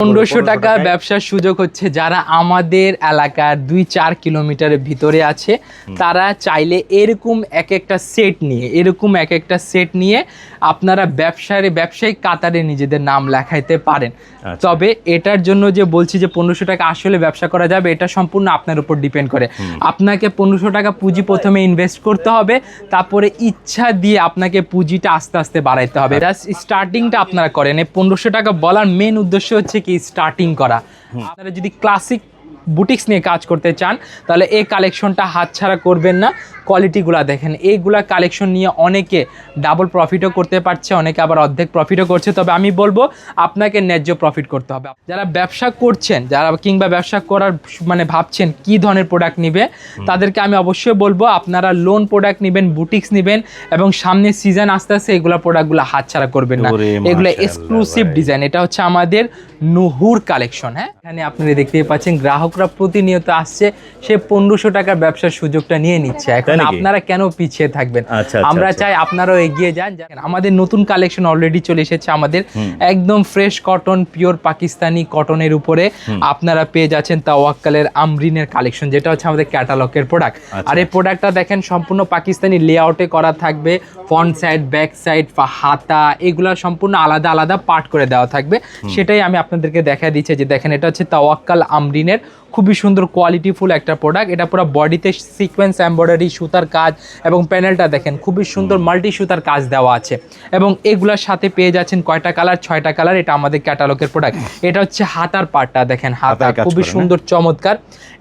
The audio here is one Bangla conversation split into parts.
পনেরোশো টাকা ব্যবসার সুযোগ হচ্ছে যারা আমাদের এলাকার দুই চার কিলোমিটারের ভিতরে আছে তারা চাইলে এরকম এক একটা সেট নিয়ে এরকম এক একটা সেট নিয়ে আপনারা ব্যবসায় ব্যবসায়িক কাতারে নিজেদের নাম লেখাইতে পারেন। তবে এটার জন্য যে বলছি যে পনেরোশো টাকা আসলে ব্যবসা করা যাবে এটা সম্পূর্ণ আপনার উপর ডিপেন্ড করে। আপনাকে পনেরোশো টাকা পুঁজি প্রথমে ইনভেস্ট করতে হবে তারপরে ইচ্ছা দিয়ে আপনাকে পুঁজিটা আস্তে আস্তে বাড়াইতে হবে। জাস্ট স্টার্টিংটা আপনারা করেন। এই পনেরোশো টাকা বলার মেন উদ্দেশ্য হচ্ছে কি স্টার্টিং করা। আপনারা যদি ক্লাসিক বুটিক্স নিয়ে কাজ করতে চান তাহলে এই কালেকশনটা হাতছাড়া করবেন না। কোয়ালিটিগুলা দেখেন এইগুলা কালেকশন নিয়ে অনেকে ডাবল প্রফিটও করতে পারছে অনেকে আবার অর্ধেক প্রফিটও করছে। তবে আমি বলব আপনাকে ন্যায্য প্রফিট করতে হবে। যারা ব্যবসা করছেন যারা কিংবা ব্যবসা করার মানে ভাবছেন কি ধরনের প্রোডাক্ট নিবে তাদেরকে আমি অবশ্যই বলব আপনারা লোন প্রোডাক্ট নেবেন বুটিক্স নেবেন এবং সামনে সিজন আস্তে আস্তে এগুলো প্রোডাক্টগুলো হাতছাড়া করবেন না। এগুলো এক্সক্লুসিভ ডিজাইন এটা হচ্ছে আমাদের নুহুর কালেকশন হ্যাঁ? এখানে আপনারা দেখতেই পাচ্ছেন গ্রাহকরা প্রতিনিয়ত আসছে সে পনেরোশো টাকার ব্যবসার সুযোগটা নিয়ে নিচ্ছে। এখন আপনারা কেন পিছিয়ে থাকবেন? আচ্ছা, আচ্ছা, আমরা আচ্ছা। চাই আপনারাও এগিয়ে যান। আমাদের নতুন কালেকশন অলরেডি চলে এসেছে আমাদের। একদম ফ্রেশ কটন পিওর পাকিস্তানি কটনের উপরে আপনারা পেয়ে যাচ্ছেন তাওয়াক্কালের আমরিনের কালেকশন যেটা হচ্ছে আমাদের ক্যাটালগের প্রোডাক্ট। আর এই প্রোডাক্টটা দেখেন সম্পূর্ণ পাকিস্তানি লেআউটে করা থাকবে। ফ্রন্ট সাইড ব্যাক সাইড হাতা এগুলা সম্পূর্ণ আলাদা আলাদা পার্ট করে দেওয়া থাকবে। সেটাই আমি আপনাদেরকে দেখা দিচ্ছি। যে দেখেন এটা হচ্ছে তাওয়াক্কাল আমরিনের খুবই সুন্দর কোয়ালিটিফুল একটা প্রোডাক্ট এটা পুরো বডিতে সিকোয়েন্স এমব্রয়ডারি সুতার কাজ এবং প্যানেলটা দেখেন খুবই সুন্দর মাল্টি সুতার কাজ দেওয়া আছে। এবং এগুলোর সাথে পেয়ে যাচ্ছেন কয়টা কালার ছয়টা কালার এটা আমাদের ক্যাটালগের প্রোডাক্ট এটা হচ্ছে হাতার পার্টটা দেখেন হাতা খুবই? সুন্দর চমৎকার।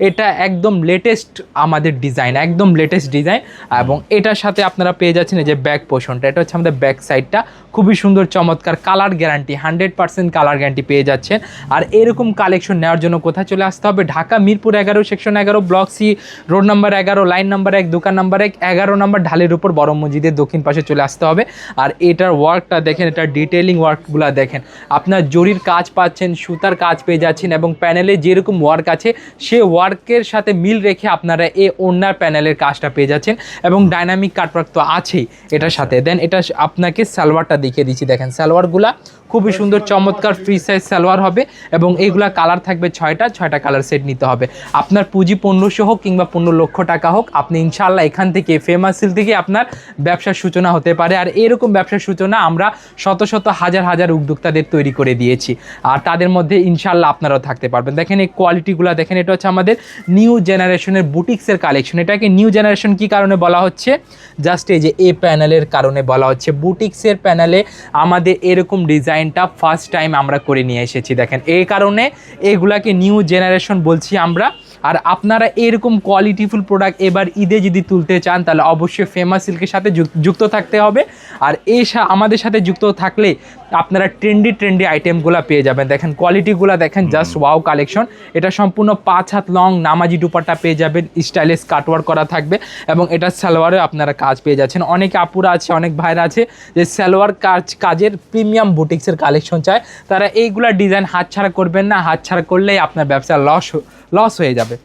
এটা একদম লেটেস্ট আমাদের ডিজাইন একদম লেটেস্ট ডিজাইন এবং এটার সাথে আপনারা পেয়ে যাচ্ছেন এই যে ব্যাক পোর্শনটা এটা হচ্ছে আমাদের ব্যাক সাইডটা খুবই সুন্দর চমৎকার colour guarantee hundred percent colour guarantee পেয়ে যাচ্ছেন। আর এরকম কালেকশন নেওয়ার জন্য কোথায় চলে আসতে হবে? ঢাকা, মিরপুর এগারো, সেকশন এগারো, ব্লক সি, রোড নাম্বার এগারো, লাইন নাম্বার এক, দোকান নাম্বার এক, এগারো নাম্বার ঢালের উপর বড় মসজিদের দক্ষিণ পাশে চলে আসতে হবে। আর এটার ওয়ার্কটা দেখেন, এটার ডিটেলিং ওয়ার্কগুলো দেখেন। আপনার জরির কাজ পাচ্ছেন, সুতার কাজ পেয়ে যাচ্ছেন এবং প্যানেলে যেরকম ওয়ার্ক আছে, সে ওয়ার্কের সাথে মিল রেখে আপনারা এই ওনার প্যানেলের কাজটা পেয়ে যাচ্ছেন এবং ডাইনামিক কাটওয়ার্ক তো আছেই এটার সাথে। দেন এটা আপনাকে সালোয়ারটা দেখিয়ে দিচ্ছি, দেখেন সালোয়ারগুলা খুবই সুন্দর, চমৎকার ফ্রি সাইজ সালোয়ার হবে এবং এইগুলা কালার থাকবে ছয়টা ছয়টা কালার সেট নিতে হবে। আপনার পুঁজি পনেরোশো হোক কিংবা পনেরো লক্ষ টাকা হোক, আপনি ইনশাল্লাহ এখান থেকে ফেমাস সিল থেকে আপনার ব্যবসার সূচনা হতে পারে। আর এরকম ব্যবসার সূচনা আমরা শত শত, হাজার হাজার উদ্যোক্তাদের তৈরি করে দিয়েছি। আর তাদের মধ্যে ইনশাল্লাহ আপনারাও থাকতে পারবেন। দেখেন এই কোয়ালিটিগুলো দেখেন এটা হচ্ছে আমাদের নিউ জেনারেশনের বুটিক্সের কালেকশন এটাকে নিউ জেনারেশন কি কারণে বলা হচ্ছে? জাস্ট এই যে এ প্যানেলের কারণে বলা হচ্ছে। বুটিক্সের প্যানেলে আমাদের এরকম ডিজাইনটা ফার্স্ট টাইম আমরা করে নিয়ে এসেছি। দেখেন এই কারণে এগুলাকে নিউ জেনারেশন বলছি আমরা। আর আপনারা এরকম কোয়ালিটিফুল প্রোডাক্ট এবার ঈদে যদি তুলতে চান তাহলে অবশ্যই ফেমাস সিল্কের সাথে যুক- যুক্ত থাকতে হবে। আর এই সা- আমাদের সাথে যুক্ত থাকলে আপনারা ট্রেন্ডি ট্রেন্ডি আইটেমগুলো পেয়ে যাবেন। দেখেন কোয়ালিটিগুলো দেখেন জাস্ট ওয়াও কালেকশন এটা সম্পূর্ণ পাঁচ হাত লং নামাজি দুপাট্টা পেয়ে যাবেন স্টাইলিশ কাটওয়ার্ক করা থাকবে এবং এটা সালোয়ারে আপনারা কাজ পেয়ে যাচ্ছেন। অনেক আপুরা আছে অনেক ভাইরা আছে যে সালোয়ার কাজ কাজের প্রিমিয়াম বুটিক্সের কালেকশন চায়। তারা এইগুলা ডিজাইন হাতছাড়া করবেন না হাতছাড়া করলেই আপনার ব্যবসা লস লস হয়ে যাবে।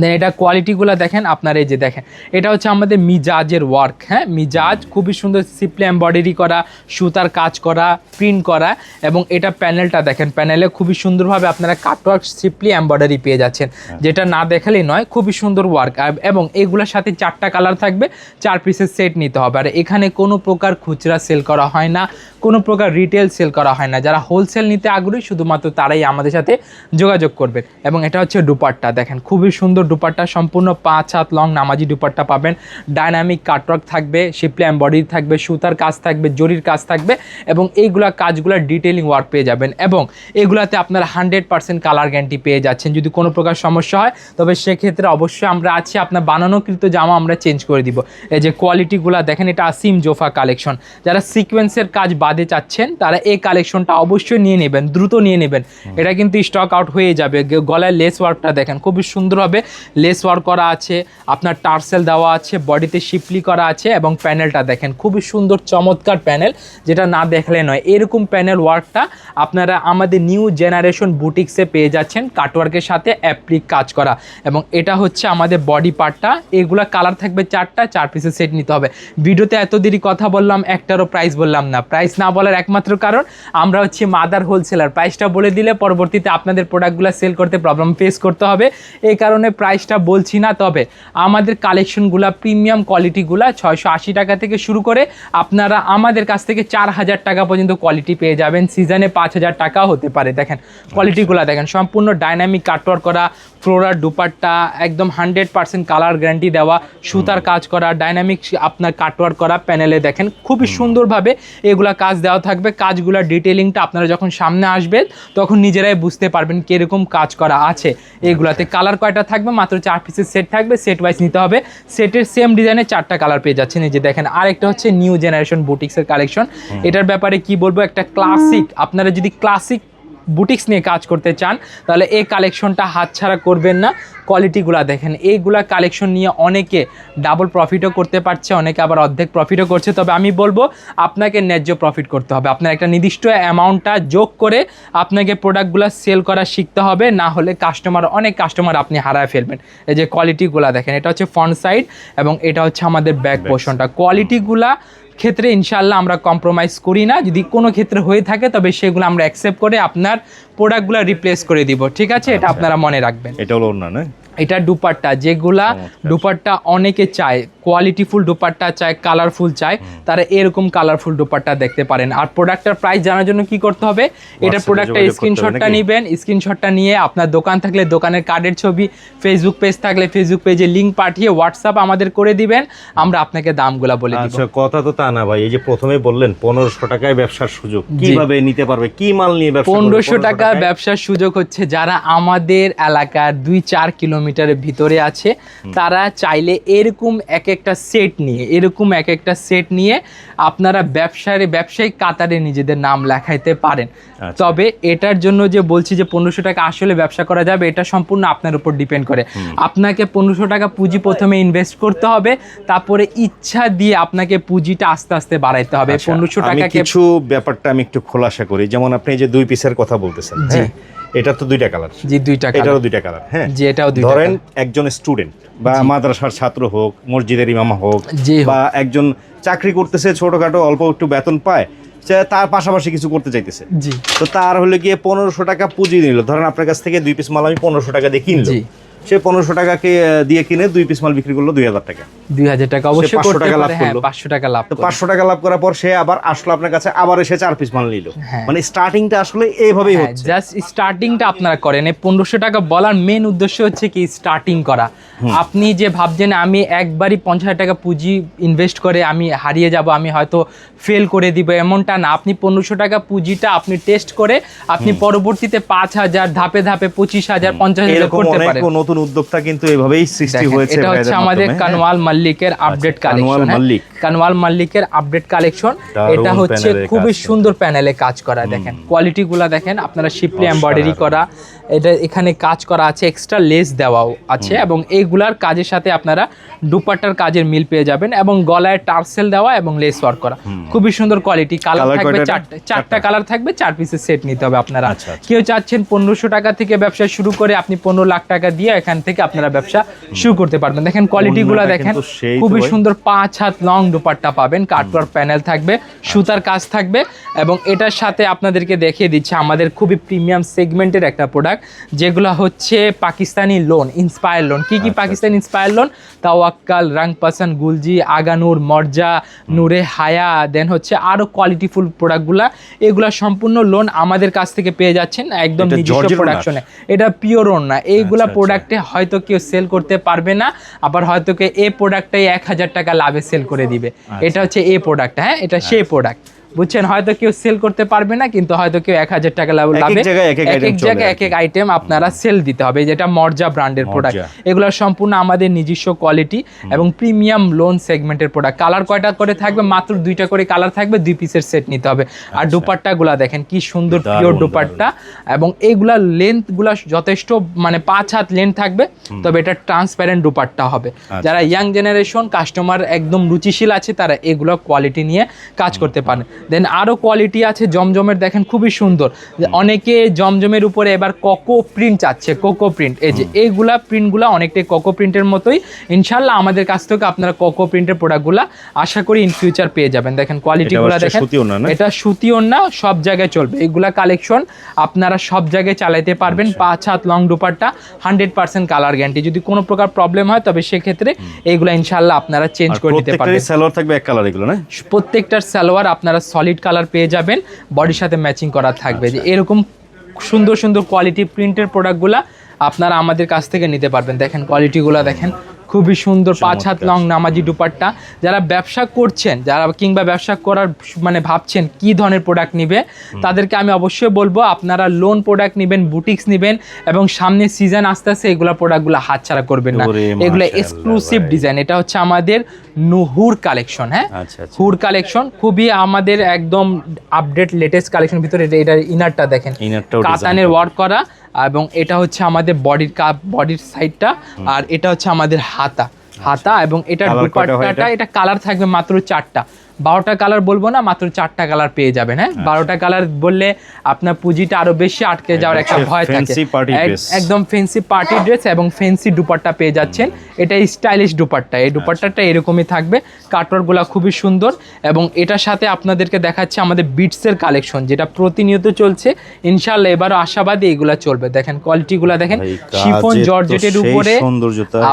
দেন এটা কোয়ালিটিগুলো দেখেন আপনার এই যে দেখেন। এটা হচ্ছে আমাদের মিজাজের ওয়ার্ক হ্যাঁ? মিজাজ খুবই সুন্দর সিপলি এমব্রয়ডারি করা সুতার কাজ করা প্রিন্ট করা এবং এটা প্যানেলটা দেখেন প্যানেলে খুবই সুন্দরভাবে আপনারা কাটওয়ার্ক সিপলি এমব্রয়ডারি পেয়ে যাচ্ছেন। যেটা না দেখালেই নয় খুবই সুন্দর ওয়ার্ক এবং এগুলোর সাথে চারটা কালার থাকবে চার পিসের সেট নিতে হবে। আর এখানে কোনো প্রকার খুচরা সেল করা হয় না কোনো প্রকার রিটেল সেল করা হয় না। যারা হোলসেল নিতে আগ্রহী শুধুমাত্র তারাই আমাদের সাথে যোগাযোগ করবেন এবং এটা হচ্ছে দুপাট্টা দেখেন খুবই সুন্দর দুপাট্টা সম্পূর্ণ পাঁচ হাত লং নামাজি দুপাট্টা পাবেন। ডাইনামিক কাটওয়ার্ক থাকবে শিপলে এম্বডি থাকবে সুতার কাজ থাকবে জরির কাজ থাকবে এবং এইগুলা কাজগুলো ডিটেলিং ওয়ার্ক পেয়ে যাবেন এবং এগুলাতে আপনারা হান্ড্রেড পার্সেন্ট কালার গ্যারান্টি পেয়ে যাচ্ছেন। যদি কোনো প্রকার সমস্যা হয় তবে সেক্ষেত্রে অবশ্যই আমরা আছি আপনার বানানোকৃত জামা আমরা চেঞ্জ করে দিব। এই যে কোয়ালিটিগুলো দেখেন এটা আসিম জোফা কালেকশন যারা সিকোয়েন্সের কাজ বাদে চাচ্ছেন তারা এই কালেকশনটা অবশ্যই নিয়ে নেবেন দ্রুত নিয়ে নেবেন। এটা কিন্তু স্টক আউট হয়ে যাবে। গলায় লেস ওয়ার্কটা দেখেন খুবই সুন্দর হবে। লেস ওয়ার্ক করা আছে, আপনার টার্সেল দেওয়া আছে, বডিতে শিপলি করা আছে এবং প্যানেলটা দেখেন, খুবই সুন্দর চমৎকার প্যানেল, যেটা না দেখলে নয়। এরকম প্যানেল ওয়ার্কটা আপনারা আমাদের নিউ জেনারেশন বুটিক্সে পেয়ে যাচ্ছেন, কাটওয়ার্কের সাথে অ্যাপ্লিক কাজ করা। এবং এটা হচ্ছে আমাদের বডি পার্টটা, এগুলা কালার থাকবে চারটা, চার পিসের সেট নিতে হবে। ভিডিওতে এত দেরি কথা বললাম, একটারও প্রাইস বললাম না। প্রাইস না বলার একমাত্র কারণ, আমরা হচ্ছে মাদার হোলসেলার প্রাইসটা বলে দিলে পরবর্তীতে আপনাদের প্রোডাক্টগুলো সেল করতে প্রবলেম ফেস করতে হবে। এই কারণে প্রাইসটা বলছি না, তবে আমাদের কালেকশনগুলো প্রিমিয়াম কোয়ালিটিগুলো ছয়শো আশি টাকা থেকে শুরু করে আপনারা আমাদের কাছ থেকে চার হাজার টাকা পর্যন্ত কোয়ালিটি পেয়ে যাবেন। সিজনে পাঁচ হাজার টাকা হতে পারে, দেখেন। কোয়ালিটিগুলো দেখেন, সম্পূর্ণ ডাইনামিক কাটওয়ার করা ফ্লোরার দুপাট্টা, একদম হান্ড্রেড পার্সেন্ট কালার গ্যারান্টি দেওয়া, সুতার কাজ করা ডাইনামিক আপনার কাটওয়ার করা প্যানেলে দেখেন, খুবই সুন্দরভাবে এগুলা কাজ দেওয়া থাকবে। কাজগুলোর ডিটেলিংটা আপনারা যখন সামনে আসবেন, তখন নিজেরাই বুঝতে পারবেন কীরকম কাজ করা আছে। এগুলাতে কালার কয়টা থাকবে? মাত্র চার পিসের সেট থাকবে সেট ওয়াইজ নিতে হবে। সেটের সেম ডিজাইনের চারটা কালার পেয়ে যাচ্ছেন। এই যে দেখেন আরেকটা হচ্ছে নিউ জেনারেশন বুটিক্সের কালেকশন এটার ব্যাপারে কি বলব? একটা ক্লাসিক আপনারা যদি ক্লাসিক বুটিক্স নিয়ে কাজ করতে চান তাহলে এই কালেকশনটা হাতছাড়া করবেন না। কোয়ালিটিগুলো দেখেন এইগুলা কালেকশন নিয়ে অনেকে ডাবল প্রফিটও করতে পারছে অনেকে আবার অর্ধেক প্রফিটও করছে। তবে আমি বলব আপনাকে ন্যায্য প্রফিট করতে হবে। আপনার একটা নির্দিষ্ট অ্যামাউন্টটা যোগ করে আপনাকে প্রোডাক্টগুলো সেল করা শিখতে হবে না হলে কাস্টমার অনেক কাস্টমার আপনি হারায় ফেলবেন। এই যে কোয়ালিটিগুলো দেখেন এটা হচ্ছে ফ্রন্ট সাইড এবং এটা হচ্ছে আমাদের ব্যাক পোর্শনটা কোয়ালিটিগুলা ক্ষেত্রে ইনশাল্লাহ আমরা কম্প্রোমাইজ করি না। যদি কোনো ক্ষেত্রে হয়ে থাকে তবে সেগুলো আমরা অ্যাকসেপ্ট করে আপনার প্রোডাক্টগুলো রিপ্লেস করে দিব। ঠিক আছে? এটা আপনারা মনে রাখবেন। এটা হলো অন্য না? এটা দুপাট্টা যেগুলা। দুপাট্টা অনেকে চায় কোয়ালিটিফুল দুপাট্টা চায় কালারফুল চায় তারা এরকম কালারফুল দুপাট্টা দেখতে পারেন আর প্রোডাক্টটার প্রাইস জানার জন্য কি করতে হবে এটা প্রোডাক্টটা স্ক্রিনশটটা? নেবেন স্ক্রিনশটটা নিয়ে আপনার দোকান থাকলে দোকানের কার্ডের ছবি ফেসবুক পেজ থাকলে ফেসবুক পেজে লিংক পাঠিয়ে হোয়াটসঅ্যাপ আমাদের করে দিবেন আমরা আপনাকে দামগুলা বলে দিব আচ্ছা কথা তো তা না ভাই এই যে প্রথমে বললেন পনেরোশো টাকায় ব্যবসার সুযোগ কীভাবে নিতে পারবে কি মাল নিয়ে ব্যবসা করবে? পনেরোশো টাকা টাকায়? ব্যবসার সুযোগ হচ্ছে যারা আমাদের এলাকার দুই চার কিলোমিটারের ভিতরে আছে তারা চাইলে এরকম এক একটা সেট নিয়ে এরকম এক একটা সেট নিয়ে আপনারা ব্যবসায় ব্যবসায়িক কাতারে নিজেদের নাম লেখাইতে পারেন। আচ্ছা। তবে এটার জন্য যে বলছি যে পনেরোশো টাকা আসলে ব্যবসা করা যাবে এটা সম্পূর্ণ আপনার উপর ডিপেন্ড করে। আপনাকে পনেরোশো টাকা পুঁজি প্রথমে ইনভেস্ট করতে হবে তারপরে ইচ্ছা দিয়ে আপনাকে পুঁজিটা আস্তে আস্তে বাড়াইতে হবে। আচ্ছা, পনেরোশো টাকাকে কিছু ব্যাপারটা আমি একটু খোলাসা করি। যেমন আপনি যে দুই পিসের কথা বলতেছেন হ্যাঁ? এটা তো দুইটা কালার জি দুইটা কালার এটারও দুইটা কালার হ্যাঁ। জি, এটাও দুইটা ধরেন একজন স্টুডেন্ট বা মাদ্রাসার ছাত্র হোক মসজিদের ইমাম হোক বা একজন চাকরি করতেছে ছোটখাটো অল্প একটু বেতন পায় সে তার পাশাপাশি কিছু করতে চাইতেছে। জি। তো তার হলে গিয়ে পনেরোশো টাকা পুঁজি নিল। ধরেন আপনার কাছ থেকে দুই পিস মাল আমি পনেরোশো টাকা দিয়ে কিনলো। জি। সে পনেরোশো আহ, দিয়ে কিনে দুই পিস মাল বিক্রি করল দুই হাজার টাকা। দুই হাজার টাকা অবশ্যই 500 করতে টাকা লাভ হ্যাঁ করল। পাঁচশো টাকা লাভ পাঁচশো টাকা লাভ করার পর সে আবার আসলো আপনার কাছে আবার এসে চার পিস মাল নিল। হ্যাঁ। মানে স্টার্টিংটা আসলে এইভাবেই হচ্ছে। জাস্ট স্টার্টিংটা আপনারা করেন। এই পনেরোশো টাকা বলার মেন উদ্দেশ্য হচ্ছে কি স্টার্টিং করা। আপনি যে ভাবছেন আমি একবারই পঞ্চাশ হাজার টাকা পুঁজি ইনভেস্ট করে আমি হারিয়ে যাব আমি হয়তো ফেল করে দিব এমনটা না। আপনি পনেরোশো টাকা পুঁজিটা আপনি টেস্ট করে আপনি পরবর্তীতে পাঁচ হাজার ধাপে ধাপে পঁচিশ হাজার পঞ্চাশ হাজার করতে পারেন। নতুন উদ্যোক্তা কিন্তু এভাবেই সৃষ্টি হয়েছে এটা হচ্ছে আমাদের? কানওয়াল মাল্লিকের আপডেট কানওয়াল কালেকশন মাল্লিক। কানওয়াল মাল্লিকের আপডেট কালেকশন এটা হচ্ছে খুবই সুন্দর প্যানেলে কাজ করা দেখেন। কোয়ালিটি গুলা দেখেন আপনারা শিপলি এমব্রয়ডারি করা এটা এখানে কাজ করা আছে এক্সট্রা লেস দেওয়াও আছে এবং এইগুলার কাজের সাথে আপনারা দুপাট্টার কাজের মিল পেয়ে যাবেন এবং গলায় টার্সেল দেওয়া এবং লেস ওয়ার্ক করা। খুবই সুন্দর কোয়ালিটি কালার থাকবে? চারটা চারটা কালার থাকবে চার পিসের সেট নিতে হবে আপনারা। আচ্ছা, আচ্ছা। কেউ চাচ্ছেন পনেরোশো টাকা থেকে ব্যবসা শুরু করে আপনি পনেরো লাখ টাকা দিয়ে এখান থেকে আপনারা ব্যবসা শুরু করতে পারবেন। দেখেন কোয়ালিটি গুলা দেখেন খুবই সুন্দর পাঁচ হাত লং দুপাট্টা পাবেন কাটওয়ার প্যানেল থাকবে সুতার কাজ থাকবে এবং এটার সাথে আপনাদেরকে দেখিয়ে দিচ্ছে আমাদের খুবই প্রিমিয়াম সেগমেন্টের একটা প্রোডাক্ট যেগুলো হচ্ছে পাকিস্তানি লোন ইন্সপায়ার লোন কি কি পাকিস্তান ইন্সপায়ার লোন তাওয়াক্কাল রাং পাসান গুলজি আগানুর মর্জা নূরে হায়া দেন হচ্ছে আরও কোয়ালিটিফুল প্রোডাক্টগুলা এগুলা সম্পূর্ণ লোন আমাদের কাছ থেকে পেয়ে যাচ্ছেন একদম নিজস্ব প্রোডাকশনে এটা পিওর ওন না। এইগুলা আচ্ছা, আচ্ছা। প্রোডাক্টে হয়তো কেউ সেল করতে পারবে না আবার হয়তো কেউ এ প্রোডাক্টটাই এক হাজার টাকা লাভে সেল করে দিবে। এটা হচ্ছে এ প্রোডাক্ট হ্যাঁ? এটা সেই প্রোডাক্ট বুঝছেন? হয়তো কেউ সেল করতে পারবে না কিন্তু হয়তো কেউ এক হাজার টাকা লাভ এক এক জায়গায় এক এক আইটেম আপনারা সেল দিতে হবে। যেটা মর্জা ব্র্যান্ডের প্রোডাক্ট। এগুলো সম্পূর্ণ আমাদের নিজস্ব কোয়ালিটি এবং প্রিমিয়াম লোন সেগমেন্টের প্রোডাক্ট কালার কয়টা করে থাকবে? মাত্র দুইটা করে কালার থাকবে দুই পিসের সেট নিতে হবে। আর দুপাট্টাগুলা দেখেন কি সুন্দর আচ্ছা। পিওর। দুপাট্টা। এবং এইগুলা লেন্থগুলা যথেষ্ট মানে পাঁচ হাত লেন্থ থাকবে। তবে এটা ট্রান্সপ্যারেন্ট দুপাট্টা হবে। আচ্ছা, যারা ইয়াং জেনারেশন কাস্টমার একদম রুচিশীল আছে তারা এগুলো কোয়ালিটি নিয়ে কাজ করতে পারে দেন আরও কোয়ালিটি আছে জমজমের দেখেন খুবই সুন্দর। অনেকে জমজমের উপরে এবার কোকো প্রিন্ট চাচ্ছে কোকো প্রিন্ট এই যে এইগুলা প্রিন্টগুলা অনেকটাই কোকো প্রিন্টের মতোই। ইনশাল্লাহ আমাদের কাছ থেকে আপনারা কোকো প্রিন্টের প্রোডাক্টগুলা আশা করি ইন ফিউচার পেয়ে যাবেন। দেখেন কোয়ালিটিগুলো দেখেন না? এটা সুতি ওড়না সব জায়গায় চলবে। এগুলা কালেকশন আপনারা সব জায়গায় চালাইতে পারবেন। আচ্ছা। পাঁচ হাত long dupatta hundred percent colour guarantee যদি কোনো প্রকার প্রবলেম হয় তবে সেক্ষেত্রে এইগুলা ইনশাল্লাহ আপনারা চেঞ্জ করে নিতে পারবেন। সালোয়ার থাকবে এক কালার এগুলো না? প্রত্যেকটার সালোয়ার আপনারা সলিড কালার পেয়ে যাবেন বডির সাথে ম্যাচিং করা থাকবে। আচ্ছা। যে এরকম সুন্দর সুন্দর কোয়ালিটি প্রিন্টের প্রোডাক্টগুলো আপনারা আমাদের কাছ থেকে নিতে পারবেন। দেখেন কোয়ালিটিগুলো দেখেন। খুবই সুন্দর পাঁচ হাত লং নামাজি দুপাট্টা। যারা ব্যবসা করছেন যারা কিংবা ব্যবসা করার মানে ভাবছেন কি ধরনের প্রোডাক্ট নিবে তাদেরকে আমি অবশ্যই বলব আপনারা লোন প্রোডাক্ট নেবেন বুটিক্স নেবেন এবং সামনে সিজন আস্তে আস্তে এগুলো প্রোডাক্টগুলো হাতছাড়া করবেন না। এগুলো এক্সক্লুসিভ ডিজাইন এটা হচ্ছে আমাদের নুহুর কালেকশন হ্যাঁ? আচ্ছা আচ্ছা। কালেকশন খুবই আমাদের একদম আপডেট লেটেস্ট কালেকশন ভিতরে এটা- এটার ইনারটা দেখেন। কাতানের ওয়ার্ক করা। এবং এটা হচ্ছে আমাদের বডির কাপ বডির সাইডটা আর এটা হচ্ছে আমাদের হাতা। হাতা এবং দুপাট্টাটা এটা? এটা কালার থাকবে মাত্র চারটা। বারোটা কালার বলব না মাত্র চারটা কালার পেয়ে যাবেন আচ্ছা। হ্যাঁ বারোটা কালার বললে আপনার পুঁজিটা আরও বেশি আটকে যাওয়ার একটা ভয় থাকে। একদম ফেন্সি পার্টি ড্রেস এবং ফেন্সি দুপাট্টা পেয়ে যাচ্ছেন। এটা স্টাইলিশ দুপাট্টা। এই দুপাট্টাটা এরকমই থাকবে। কাটওয়ার্কগুলো খুবই সুন্দর এবং এটার সাথে আপনাদেরকে দেখাচ্ছে আমাদের বিটসের কালেকশন যেটা প্রতিনিয়ত চলছে। ইনশাল্লাহ এবারও আশাবাদী এগুলা চলবে। দেখেন কোয়ালিটিগুলো দেখেন। শিফন জর্জেটের উপরে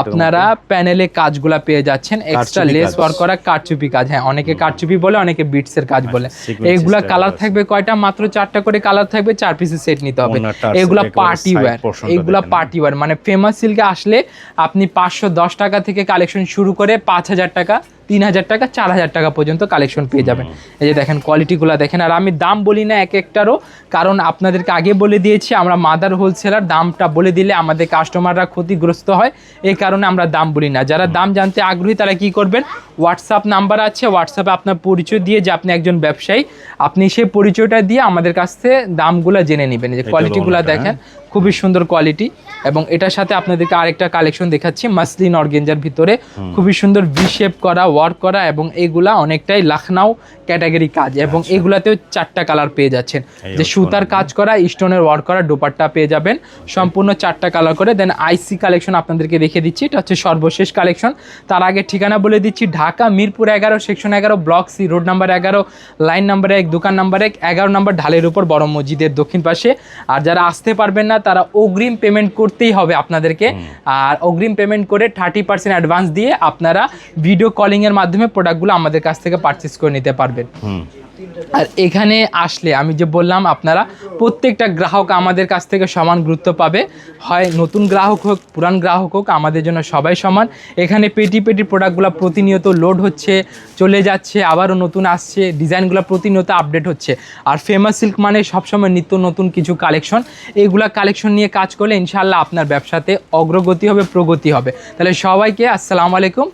আপনারা প্যানেলে কাজগুলা পেয়ে যাচ্ছেন। Extra less. ওয়ার্ক করা কারচুপি কাজ। হ্যাঁ অনেকে কারচুপি বলে অনেকে বিটস এর কাজ বলে। এগুলো এইগুলা কালার থাকবে কয়টা? মাত্র চারটা করে কালার থাকবে চার পিসের সেট নিতে হবে। এগুলো পার্টি ওয়্যার এগুলো পার্টি ওয়্যার মানে ফেমাস সিল্কে আসলে আপনি পাঁচশো দশ টাকা থেকে কালেকশন শুরু করে পাঁচ হাজার টাকা তিন হাজার টাকা চার হাজার টাকা পর্যন্ত কালেকশন পেয়ে যাবেন। এই যে দেখেন কোয়ালিটিগুলো দেখেন। আর আমি দাম বলি না এক একটারও কারণ আপনাদেরকে আগে বলে দিয়েছি আমরা মাদার হোলসেলার দামটা বলে দিলে আমাদের কাস্টমাররা ক্ষতিগ্রস্ত হয়। এই কারণে আমরা দাম বলি না। যারা দাম জানতে আগ্রহী তারা কি করবেন? হোয়াটসঅ্যাপ নাম্বার আছে। হোয়াটসঅ্যাপে আপনার পরিচয় দিয়ে যে আপনি একজন ব্যবসায়ী আপনি সেই পরিচয়টা দিয়ে আমাদের কাছ থেকে দামগুলো জেনে নেবেন। এই যে কোয়ালিটিগুলো দেখেন খুবই সুন্দর কোয়ালিটি এবং এটার সাথে আপনাদেরকে আরেকটা কালেকশন দেখাচ্ছি মাসলিন অর্গেঞ্জার ভিতরে। খুবই সুন্দর ভি শেপ করা ওয়ার্ক করা এবং এগুলা অনেকটাই লাখনাও ক্যাটাগরি কাজ এবং এগুলাতেও চারটা কালার পেয়ে যাচ্ছেন। আচ্ছা। যে সুতার কাজ করা স্টোনের ওয়ার্ক করা ডোপাট্টা পেয়ে যাবেন। সম্পূর্ণ চারটা কালার করে। দেন আইসি কালেকশন আপনাদেরকে রেখে দিচ্ছি। এটা হচ্ছে সর্বশেষ কালেকশন তার আগে ঠিকানা বলে দিচ্ছি ঢাকা মিরপুর এগারো সেকশন এগারো ব্লক সি রোড নাম্বার এগারো লাইন নাম্বার এক দোকান নাম্বার এক এগারো নাম্বার ঢালের উপর বড় মসজিদের দক্ষিণ পাশে। আর যারা আসতে পারবেন না তারা অগ্রিম পেমেন্ট করতেই হবে আপনাদেরকে। আর অগ্রিম পেমেন্ট করে থার্টি পার্সেন্ট অ্যাডভান্স দিয়ে আপনারা ভিডিও কলিংয়ের মাধ্যমে প্রোডাক্টগুলো আমাদের কাছ থেকে পারচেস করে নিতে পারবেন। আর এখানে আসলে আমি যে বললাম আপনারা প্রত্যেকটা গ্রাহক আমাদের কাছ থেকে সমান গুরুত্ব পাবে। হয় নতুন গ্রাহক হোক পুরান গ্রাহক হোক আমাদের জন্য সবাই সমান। এখানে পেটি পেটি প্রোডাক্টগুলো প্রতিনিয়ত লোড হচ্ছে চলে যাচ্ছে আবারও নতুন আসছে ডিজাইনগুলো প্রতিনিয়ত আপডেট হচ্ছে। আর ফেমাস সিল্ক মানে সবসময় নিত্য নতুন কিছু কালেকশন এইগুলা কালেকশন নিয়ে কাজ করলে ইনশাল্লাহ আপনার ব্যবসাতে অগ্রগতি হবে প্রগতি হবে। তাহলে সবাইকে আসসালামু আলাইকুম।